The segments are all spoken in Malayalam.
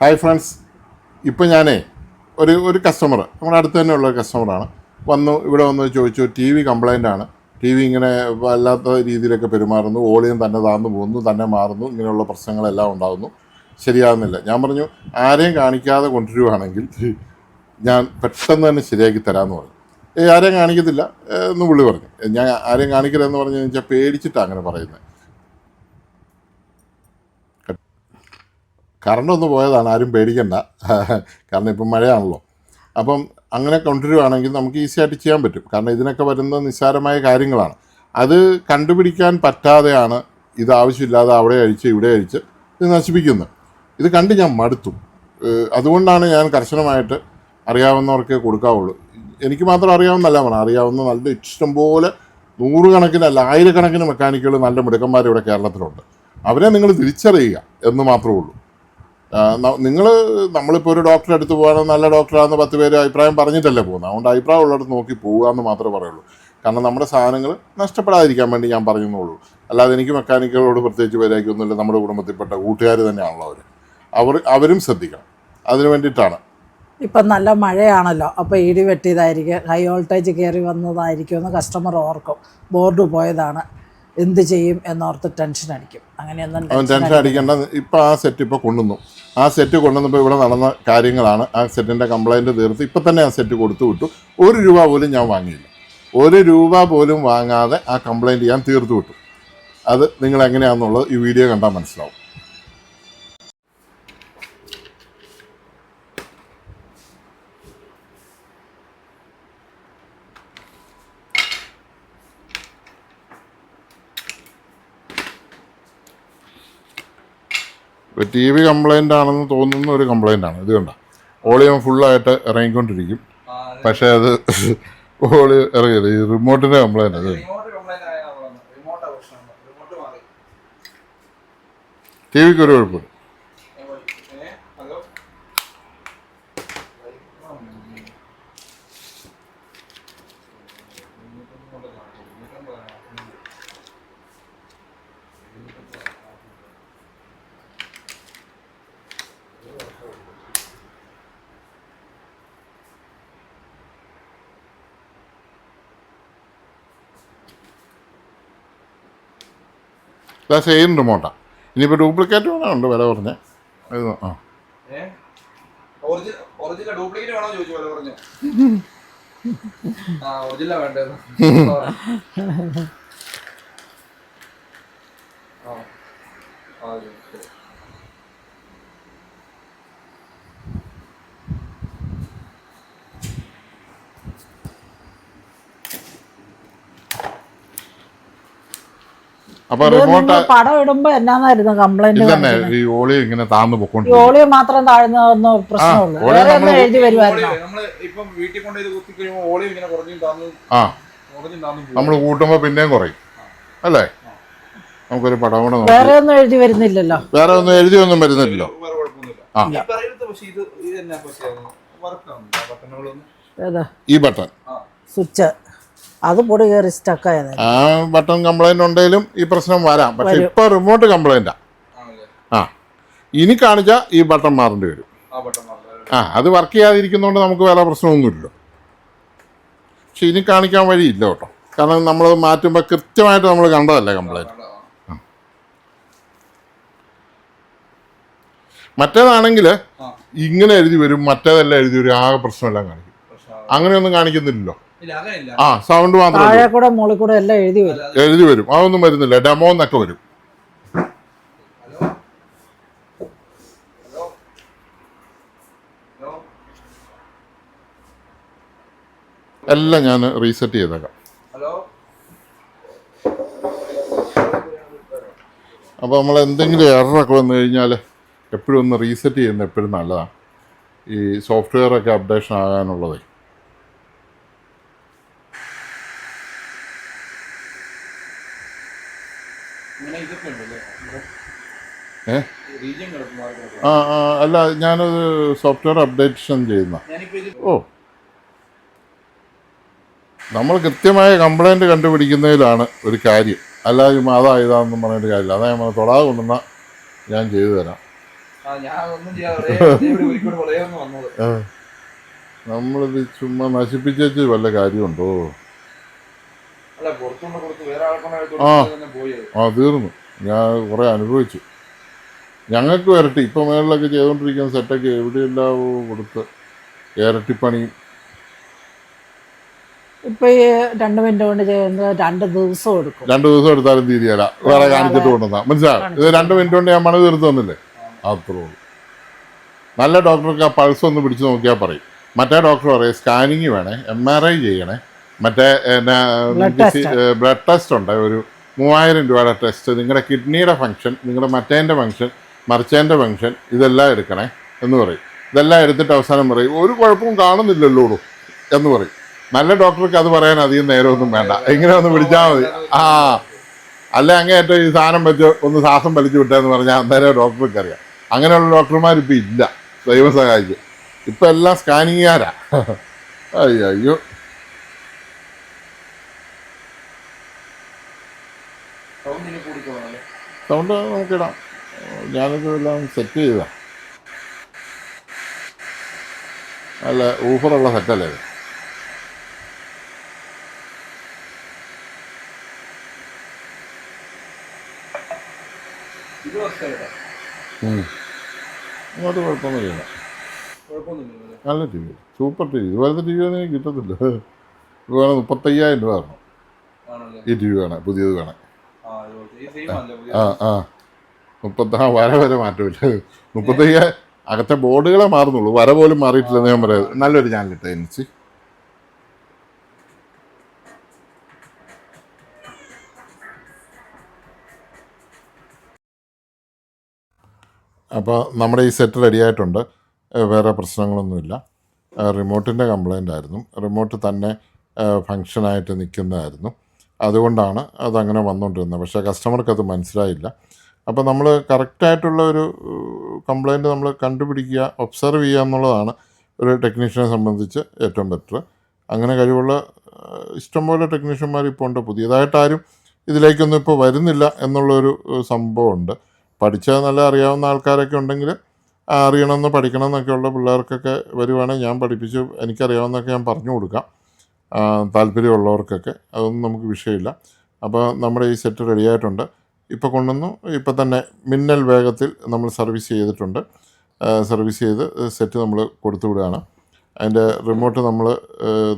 ഹായ് ഫ്രണ്ട്സ് ഇപ്പം ഞാനേ ഒരു ഒരു കസ്റ്റമർ നമ്മുടെ അടുത്ത് തന്നെയുള്ള ഒരു കസ്റ്റമറാണ് വന്നു ഇവിടെ വന്ന് ചോദിച്ചു ടി വി കംപ്ലൈന്റ് ആണ്. ടി വി ഇങ്ങനെ വല്ലാത്ത രീതിയിലൊക്കെ പെരുമാറുന്നു വോളിയം തന്നെ താന്നു പോകുന്നു തന്നെ മാറുന്നു ഇങ്ങനെയുള്ള പ്രശ്നങ്ങളെല്ലാം ഉണ്ടാകുന്നു ശരിയാകുന്നില്ല ഞാൻ പറഞ്ഞു ആരെയും കാണിക്കാതെ കൊണ്ടുവരുവാണെങ്കിൽ ഞാൻ പെട്ടെന്ന് തന്നെ ശരിയാക്കി തരാമെന്ന് പറഞ്ഞു. ഏ ആരെയും കാണിക്കത്തില്ല എന്ന് പുള്ളി പറഞ്ഞു. ഞാൻ ആരെയും കാണിക്കരുതെന്ന് പറഞ്ഞു വെച്ചാൽ പേടിച്ചിട്ടാണ് അങ്ങനെ പറയുന്നത് കറണ്ട് ഒന്ന് പോയതാണ് ആരും പേടിക്കണ്ട. കാരണം ഇപ്പം മഴയാണല്ലോ. അപ്പം അങ്ങനെ കൊണ്ടുവരുവാണെങ്കിൽ നമുക്ക് ഈസി ആയിട്ട് ചെയ്യാൻ പറ്റും. കാരണം ഇതിനൊക്കെ വരുന്ന നിസ്സാരമായ കാര്യങ്ങളാണ്. അത് കണ്ടുപിടിക്കാൻ പറ്റാതെയാണ് ഇത് ആവശ്യമില്ലാതെ അവിടെ അഴിച്ച് ഇവിടെ അഴിച്ച് ഇത് നശിപ്പിക്കുന്നത്. ഇത് കണ്ട് ഞാൻ മടുത്തു. അതുകൊണ്ടാണ് ഞാൻ കർശനമായിട്ട് അറിയാവുന്നവർക്ക് കൊടുക്കാവുള്ളൂ. എനിക്ക് മാത്രം അറിയാവുന്നല്ല പറഞ്ഞു അറിയാവുന്ന നല്ല ഇഷ്ടംപോലെ നൂറുകണക്കിനല്ല ആയിരക്കണക്കിന് മെക്കാനിക്കുകൾ നല്ല മിടുക്കന്മാർ ഇവിടെ കേരളത്തിലുണ്ട്. അവരെ നിങ്ങൾ തിരിച്ചറിയുക എന്ന് മാത്രമേ ഉള്ളൂ. നിങ്ങൾ നമ്മളിപ്പോൾ ഒരു ഡോക്ടറെ അടുത്ത് പോകണം നല്ല ഡോക്ടറാന്ന് പത്ത് പേര് അഭിപ്രായം പറഞ്ഞിട്ടല്ലേ പോകുന്നത് അതുകൊണ്ട് അഭിപ്രായം ഉള്ളിടത്ത് നോക്കി പോകുക എന്ന് മാത്രമേ പറയുള്ളൂ. കാരണം നമ്മുടെ സാധനങ്ങൾ നഷ്ടപ്പെടാതിരിക്കാൻ വേണ്ടി ഞാൻ പറയുന്നുള്ളൂ അല്ലാതെ എനിക്ക് മെക്കാനിക്കുകളോട് പ്രത്യേകിച്ച് പേരാക്കൊന്നുമില്ല നമ്മുടെ കുടുംബത്തിൽപ്പെട്ട കൂട്ടുകാർ തന്നെയാണല്ലോ അവർ അവർ അവരും ശ്രദ്ധിക്കണം. അതിന് വേണ്ടിയിട്ടാണ്. ഇപ്പം നല്ല മഴയാണല്ലോ. അപ്പോൾ ഇടി വെട്ടിയതായിരിക്കും. ഹൈ വോൾട്ടേജ് കയറി വന്നതായിരിക്കും എന്ന് കസ്റ്റമർ ഓർക്കും. ബോർഡ് പോയതാണ്. എന്ത് ചെയ്യും എന്നോർത്ത് ടെൻഷൻ അടിക്കും. അങ്ങനെയൊന്നും ടെൻഷൻ അടിക്കേണ്ട. ഇപ്പം ആ സെറ്റ് ഇപ്പോൾ കൊണ്ടുവന്നു. ആ സെറ്റ് കൊണ്ടുവന്നപ്പോൾ ഇവിടെ നടന്ന കാര്യങ്ങളാണ്. ആ സെറ്റിന്റെ കംപ്ലൈന്റ് തീർത്ത് ഇപ്പം തന്നെ ആ സെറ്റ് കൊടുത്തു വിട്ടു. ഒരു രൂപ പോലും ഞാൻ വാങ്ങിയില്ല. ഒരു രൂപ പോലും വാങ്ങാതെ ആ കംപ്ലൈന്റ് ഞാൻ തീർത്തു വിട്ടു. അത് നിങ്ങൾ എങ്ങനെയാണെന്നുള്ളത് ഈ വീഡിയോ കണ്ടാൽ മനസ്സിലാവും. ടി വി കംപ്ലൈന്റ് ആണെന്ന് തോന്നുന്ന ഒരു കംപ്ലൈന്റ് ആണ്. ഇത് കണ്ട? വോളിയം ഫുള്ളായിട്ട് ഇറങ്ങിക്കൊണ്ടിരിക്കും. പക്ഷേ അത് വോളിയം ഇറങ്ങിയത് ഈ റിമോട്ടിന്റെ കംപ്ലൈന്റ് അത് ടി വിക്ക് ഒരു കുഴപ്പമില്ല. ഇതാ സെയിം റിമോട്ടാണ് ഇനിയിപ്പോൾ ഡ്യൂപ്ലിക്കേറ്റ് വേണമുണ്ട് വില പറഞ്ഞേ ഇത് ആ. ഒറിജിനൽ വേണോ അപ്പോൾ റിമോട്ട് പടം ഇടുമ്പോ എന്നാന്നായിരുന്നു കംപ്ലൈന്റ് ഈ ഓളിയോ ഇങ്ങനെ താഴ്ന്നു പൊക്കോണ്ട് ഓളിയോ മാത്രം താഴ്ന്ന പ്രശ്നമുള്ളൂ വേറെ ഒന്നും നമ്മൾ എഴുതി വരുമായിരുന്നോ താന്നും ആ. നമ്മൾ കൂട്ടുമ്പോൾ പിന്നെയും കുറയും. അല്ലേ? നമുക്കൊരു പടം കൂടെ നോക്കി. വേറെ ഒന്നും എഴുതി വരുന്നില്ലല്ലോ. വേറെ ഒന്നും എഴുതി ഒന്നും വരുന്നില്ലല്ലോ. ഈ തന്നെ ബട്ടൺ ആ. സ്വിച്ച്. അത് പൊടി കയറി സ്റ്റക്കായത് ആ ബട്ടൺ കംപ്ലൈന്റ് ഉണ്ടെങ്കിലും ഈ പ്രശ്നം വരാം. പക്ഷെ ഇപ്പൊ റിമോട്ട് കംപ്ലൈന്റാ ആ. ഇനി കാണിച്ച ഈ ബട്ടൺ മാറേണ്ടി വരും. ആ ബട്ടൺ മാറില്ല ആ അത് വർക്ക് ചെയ്യാതിരിക്കുന്നതുകൊണ്ട് നമുക്ക് വേറെ പ്രശ്നമൊന്നുമില്ലല്ലോ. പക്ഷെ ഇനി കാണിക്കാൻ വഴിയില്ല കേട്ടോ. കാരണം നമ്മൾ മാറ്റുമ്പോൾ കൃത്യമായിട്ട് നമ്മൾ കണ്ടതല്ല കംപ്ലൈന്റ് മറ്റേതാണെങ്കിൽ ഇങ്ങനെ എഴുതി വരും മറ്റേതെല്ലാം എഴുതി വരും ആകെ പ്രശ്നമെല്ലാം കാണിക്കും. അങ്ങനെയൊന്നും കാണിക്കുന്നില്ലല്ലോ. ആ സൗണ്ട് കൂടെ മുകളിൽ കൂടെ എല്ലാം എഴുതി വരും. എഴുതി വരും. അതൊന്നും വരുന്നില്ല. ഡെമോ എന്നൊക്കെ വരും. ഹലോ? ഹലോ? ഹലോ? എല്ലാം ഞാൻ റീസെറ്റ് ചെയ്തേക്കാം. ഹലോ? അപ്പോൾ നമ്മൾ എന്തെങ്കിലും എററൊക്കെ വന്നു കഴിഞ്ഞാൽ എപ്പോഴും ഒന്ന് റീസെറ്റ് ചെയ്യുന്നത് എപ്പോഴും നല്ലതാണ്. ഈ സോഫ്റ്റ്വെയർ ഒക്കെ അപ്ഡേഷൻ ആകാനുള്ളതേ. ഏ? ആ ആ, അല്ല ഞാനത് സോഫ്റ്റ്വെയർ അപ്ഡേഷൻ ചെയ്യുന്ന. ഓ. നമ്മൾ കൃത്യമായ കംപ്ലൈന്റ് കണ്ടുപിടിക്കുന്നതിലാണ് ഒരു കാര്യം. അല്ലാതെ അതാ ഇതാണെന്നും പറഞ്ഞിട്ട് കാര്യമില്ല. അതാ നമ്മൾ തൊടാതെ കൊണ്ടുവന്നാൽ ഞാൻ ചെയ്തു തരാം. നമ്മളിത് ചുമ്മാ നശിപ്പിച്ചു വല്ല കാര്യമുണ്ടോ? ആ. ആ തീർന്നു. ഞാൻ കുറേ അനുഭവിച്ചു. ഞങ്ങൾക്ക് വരട്ടെ. ഇപ്പം മേളിലൊക്കെ ചെയ്തുകൊണ്ടിരിക്കുന്ന സെറ്റൊക്കെ എവിടെയെല്ലാം കൊടുത്ത് ഇരട്ടിപ്പണിയും ഇപ്പൊ ഈ രണ്ട് മിനിറ്റ് കൊണ്ട് ചെയ്യുന്നത് രണ്ട് ദിവസം എടുക്കും. രണ്ട് ദിവസം എടുത്താലും തീരിയല്ല വേറെ കാണിച്ചിട്ട് കൊണ്ടുവന്നാ. മനസ്സിലാവും ഇത് രണ്ട് മിനിറ്റ് കൊണ്ട് ഞാൻ മണി തീർത്ത് തന്നില്ലേ? അത്രേ ഉള്ളൂ. നല്ല ഡോക്ടർക്ക് ആ പൾസ് ഒന്ന് പിടിച്ച് നോക്കിയാൽ പറയും. മറ്റേ ഡോക്ടർ പറയും സ്കാനിങ് വേണേ എം ആർ ഐ ചെയ്യണേ മറ്റേ ബ്ലഡ് ടെസ്റ്റ് ഉണ്ട്. ഒരു മൂവായിരം രൂപയുടെ ടെസ്റ്റ്. നിങ്ങളുടെ കിഡ്നിയുടെ ഫംഗ്ഷൻ നിങ്ങളുടെ മറ്റേന്റെ ഫംഗ്ഷൻ മറിച്ചേന്റെ ഫംഗ്ഷൻ ഇതെല്ലാം എടുക്കണേ എന്ന് പറയും. ഇതെല്ലാം എടുത്തിട്ട് അവസാനം പറയും ഒരു കുഴപ്പവും കാണുന്നില്ലല്ലോ എന്ന് പറയും. നല്ല ഡോക്ടർക്ക് അത് പറയാൻ അധികം നേരമൊന്നും വേണ്ട. ഇങ്ങനെ ഒന്ന് വിളിച്ചാൽ മതി. ആ. അല്ല അങ്ങേറ്റം ഈ സാധനം വെച്ച് ഒന്ന് ശ്വാസം വലിച്ചു വിട്ടെന്ന് പറഞ്ഞാൽ അന്നേരം ഡോക്ടർക്ക് അറിയാം അങ്ങനെയുള്ള ഡോക്ടർമാർ ഇപ്പം ഇല്ല. ദൈവം സഹായിച്ചു ഇപ്പം എല്ലാം സ്കാനിങ്ങുകാരാ. അയ്യോ സൗണ്ട് നമുക്കിടാം. ഞാനിത് എല്ലാം സെറ്റ് ചെയ്താ അല്ല ഊഫറുള്ള സെറ്റല്ലേ ഇത്. അങ്ങോട്ട് കുഴപ്പമൊന്നുമില്ല. നല്ല T V super T V ഇതുപോലത്തെ ടി വി ഒന്നും കിട്ടത്തില്ല. ഇത് വേണം മുപ്പത്തയ്യായിരം രൂപ ആയിരുന്നു ഈ ടി വി വേണം പുതിയത് വേണം. ആ ആ ആ മുപ്പത്തി ആ. വര വരെ മാറ്റമില്ല മുപ്പത്തയ്യ അകത്തെ ബോർഡുകളെ മാറുന്നുള്ളൂ. വര പോലും മാറിയിട്ടില്ലെന്ന് ഞാൻ പറയാം. നല്ലൊരു ചാനൽ ഇട്ട എനിക്ക്. അപ്പോൾ നമ്മുടെ ഈ സെറ്റ് റെഡി ആയിട്ടുണ്ട്. വേറെ പ്രശ്നങ്ങളൊന്നുമില്ല. റിമോട്ടിന്റെ കംപ്ലൈന്റ് ആയിരുന്നു. റിമോട്ട് തന്നെ ഫങ്ഷനായിട്ട് നിൽക്കുന്നതായിരുന്നു. അതുകൊണ്ടാണ് അതങ്ങനെ വന്നുകൊണ്ടിരുന്നത് പക്ഷേ കസ്റ്റമർക്ക് അത് മനസ്സിലായില്ല. അപ്പോൾ നമ്മൾ കറക്റ്റായിട്ടുള്ള ഒരു കംപ്ലൈന്റ് നമ്മൾ കണ്ടുപിടിക്കുക ഒബ്സർവ് ചെയ്യുക എന്നുള്ളതാണ് ഒരു ടെക്നീഷ്യനെ സംബന്ധിച്ച് ഏറ്റവും ബെറ്റർ അങ്ങനെ കഴിവുള്ള ഇഷ്ടംപോലെ ടെക്നീഷ്യന്മാർ ഇപ്പോൾ ഉണ്ട്. പുതിയതായിട്ട് ആരും ഇതിലേക്കൊന്നും ഇപ്പോൾ വരുന്നില്ല എന്നുള്ളൊരു സംഭവമുണ്ട്. പഠിച്ചാൽ നല്ല അറിയാവുന്ന ആൾക്കാരൊക്കെ ഉണ്ടെങ്കിൽ അറിയണമെന്ന് പഠിക്കണം എന്നൊക്കെയുള്ള പിള്ളേർക്കൊക്കെ വരുവാണെങ്കിൽ ഞാൻ പഠിപ്പിച്ച് എനിക്കറിയാവുന്നതൊക്കെ ഞാൻ പറഞ്ഞു കൊടുക്കാം. താല്പര്യമുള്ളവർക്കൊക്കെ അതൊന്നും നമുക്ക് വിഷയമില്ല. അപ്പോൾ നമ്മുടെ ഈ സെറ്റ് റെഡിയായിട്ടുണ്ട്. ഇപ്പോൾ കൊണ്ടുവന്നു. ഇപ്പോൾ തന്നെ മിന്നൽ വേഗത്തിൽ നമ്മൾ സർവീസ് ചെയ്തിട്ടുണ്ട്. സർവീസ് ചെയ്ത് സെറ്റ് നമ്മൾ കൊടുത്തു വിടുകയാണ്. അതിന്റെ റിമോട്ട് നമ്മൾ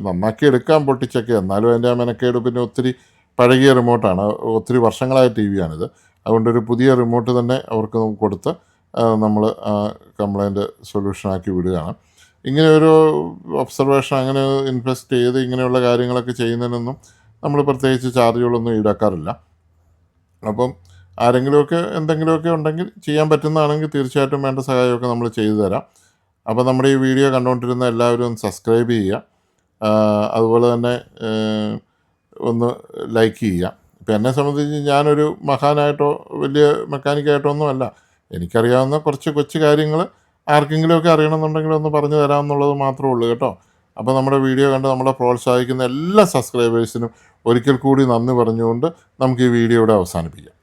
നന്നാക്കി എടുക്കാൻ പൊട്ടിച്ചൊക്കെ. എന്നാലും അതിന്റെ ആ മെനക്കേട് പിന്നെ ഒത്തിരി പഴകിയ റിമോട്ടാണ്. ഒത്തിരി വർഷങ്ങളായ ടി വിയാണിത്. അതുകൊണ്ടൊരു പുതിയ റിമോട്ട് തന്നെ അവർക്ക് കൊടുത്ത് നമ്മൾ കംപ്ലൈന്റ് സൊല്യൂഷനാക്കി വിടുകയാണ്. ഇങ്ങനെ ഒരു ഒബ്സർവേഷൻ അങ്ങനെ ഇൻവെസ്റ്റ് ചെയ്ത് ഇങ്ങനെയുള്ള കാര്യങ്ങളൊക്കെ ചെയ്യുന്നതിനൊന്നും നമ്മൾ പ്രത്യേകിച്ച് ചാർജുകളൊന്നും ഈടാക്കാറില്ല. അപ്പം ആരെങ്കിലുമൊക്കെ എന്തെങ്കിലുമൊക്കെ ഉണ്ടെങ്കിൽ ചെയ്യാൻ പറ്റുന്നതാണെങ്കിൽ തീർച്ചയായിട്ടും വേണ്ട സഹായമൊക്കെ നമ്മൾ ചെയ്തു തരാം. അപ്പോൾ നമ്മുടെ ഈ വീഡിയോ കണ്ടുകൊണ്ടിരുന്ന എല്ലാവരും ഒന്ന് സബ്സ്ക്രൈബ് ചെയ്യുക. അതുപോലെ തന്നെ ഒന്ന് ലൈക്ക് ചെയ്യുക. ഇപ്പം എന്നെ സംബന്ധിച്ച് ഞാനൊരു മഹാനായിട്ടോ വലിയ മെക്കാനിക്കായിട്ടോ ഒന്നും അല്ല എനിക്കറിയാവുന്ന കുറച്ച് കൊച്ചു കാര്യങ്ങൾ ആർക്കെങ്കിലുമൊക്കെ അറിയണമെന്നുണ്ടെങ്കിൽ ഒന്ന് പറഞ്ഞു തരാമെന്നുള്ളത് മാത്രമേ ഉള്ളൂ കേട്ടോ. അപ്പോൾ നമ്മുടെ വീഡിയോ കണ്ട് നമ്മളെ പ്രോത്സാഹിക്കുന്ന എല്ലാ സബ്സ്ക്രൈബേഴ്സിനും ഒരിക്കൽ കൂടി നന്ദി പറഞ്ഞുകൊണ്ട് നമുക്ക് ഈ വീഡിയോ ഇവിടെ അവസാനിപ്പിക്കാം.